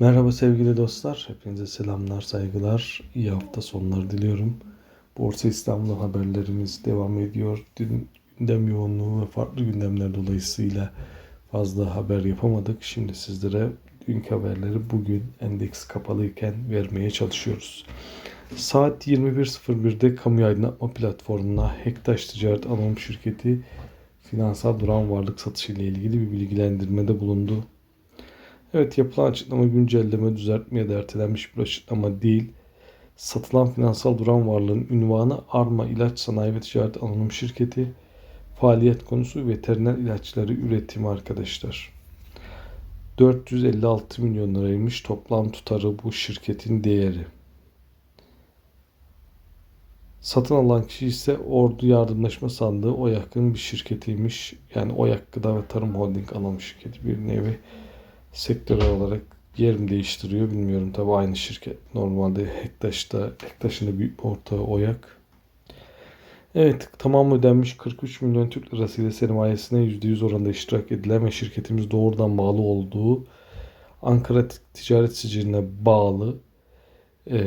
Merhaba sevgili dostlar. Hepinize selamlar, saygılar. İyi hafta sonları diliyorum. Borsa İstanbul haberlerimiz devam ediyor. Dün gündem yoğunluğu ve farklı gündemler dolayısıyla fazla haber yapamadık. Şimdi sizlere dünkü haberleri bugün endeks kapalıyken vermeye çalışıyoruz. Saat 21.01'de kamu aydınlatma platformuna Hektaş Ticaret Anonim Şirketi finansal duran varlık satışı ile ilgili bir bilgilendirmede bulundu. Evet yapılan açıklama güncelleme, düzeltme ya da ertelenmiş bir açıklama değil. Satılan finansal duran varlığın ünvanı Arma İlaç Sanayi ve Ticaret Anonim Şirketi. Faaliyet konusu veteriner ilaçları üretimi arkadaşlar. 456 milyon liraymış toplam tutarı bu şirketin değeri. Satın alan kişi ise Ordu Yardımlaşma Sandığı OYAK'ın bir şirketiymiş. Yani OYAK Gıda ve Tarım Holding anonim şirketi bir nevi sektör olarak yer mi değiştiriyor bilmiyorum. Tabi aynı şirket. Normalde Hektaş'ta, Hektaş'ın bir ortağı OYAK. Evet tamam ödenmiş 43 milyon Türk lirası ile sermayesine %100 oranında iştirak edilen ve şirketimiz doğrudan bağlı olduğu Ankara Ticaret Sicili'ne bağlı e,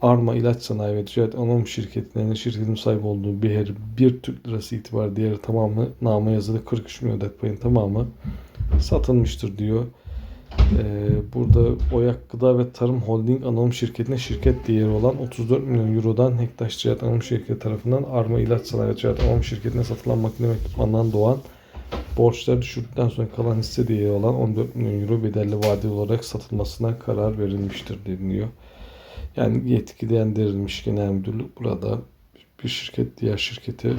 Arma İlaç Sanayi ve Ticaret Anonim Şirketi'nin şirketin sahip olduğu bir her bir Türk lirası itibar diğeri tamamı nama yazılı 43 milyon adet payın tamamı satılmıştır diyor. Ee, burada Oyak Gıda ve Tarım Holding Anonim Şirketi'ne şirket değeri olan 34 milyon Euro'dan Hektaş Ticaret Anonim Şirketi tarafından Arma İlaç Sanayi Ticaret Anonim Şirketi'ne satılan makine ve ekipmandan doğan borçlar düşürdükten sonra kalan hisse değeri olan 14 milyon Euro bedelli vadeli olarak satılmasına karar verilmiştir deniliyor. Yani yetkilendirilmiş genel müdürlük burada bir şirket diğer şirkete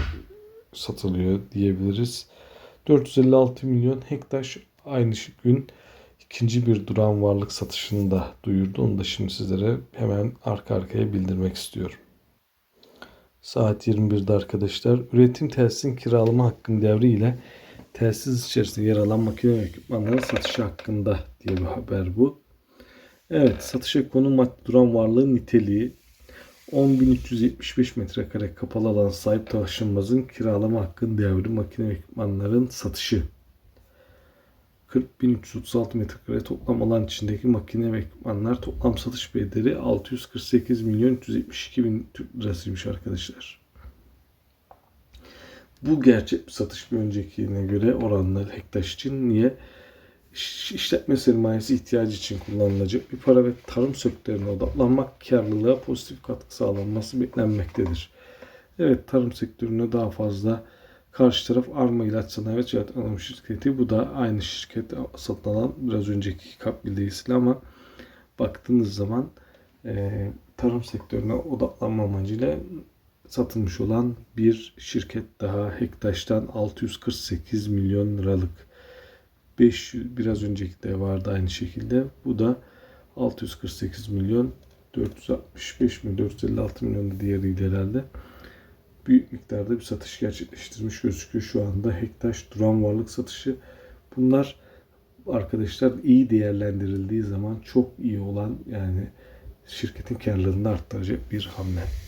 satılıyor diyebiliriz. 456 milyon Hektaş aynı gün ikinci bir duran varlık satışını da duyurdu. Onu da şimdi sizlere hemen arka arkaya bildirmek istiyorum. Saat 21'de arkadaşlar üretim tesisin kiralama hakkının devri ile tesis içerisinde yer alan makine ve ekipmanların satışı hakkında diye bir haber bu. Evet satışa konu madde duran varlığın niteliği 10.375 metrekare kapalı alan sahip taşınmazın kiralama hakkının devri makine ve ekipmanların satışı 40.336 metrekare toplam alan içindeki makine ve ekipmanlar toplam satış bedeli 648 milyon 372 bin Türk lirasıymış arkadaşlar. Bu gerçek bir satış bir öncekine göre oranla Hektaş için niye? işletme sermayesi ihtiyacı için kullanılacak bir para ve tarım sektörüne odaklanmak karlılığa pozitif katkı sağlanması beklenmektedir. Evet tarım sektörüne daha fazla Karşı taraf Arma İlaç Sanayi ve Ticaret Anonim Şirketi. Bu da aynı şirket satın alan biraz önceki kap bildirgisiyle ama baktığınız zaman e, tarım sektörüne odaklanma amacıyla satılmış olan bir şirket daha Hektaş'tan 648 milyon liralık 500 biraz önceki de vardı aynı şekilde. Bu da 648 milyon 465 milyon 456 milyon da diğeriydi herhalde büyük miktarda bir satış gerçekleştirmiş gözüküyor şu anda. Hektaş duran varlık satışı. Bunlar arkadaşlar iyi değerlendirildiği zaman çok iyi olan yani şirketin karlılığını arttıracak bir hamle.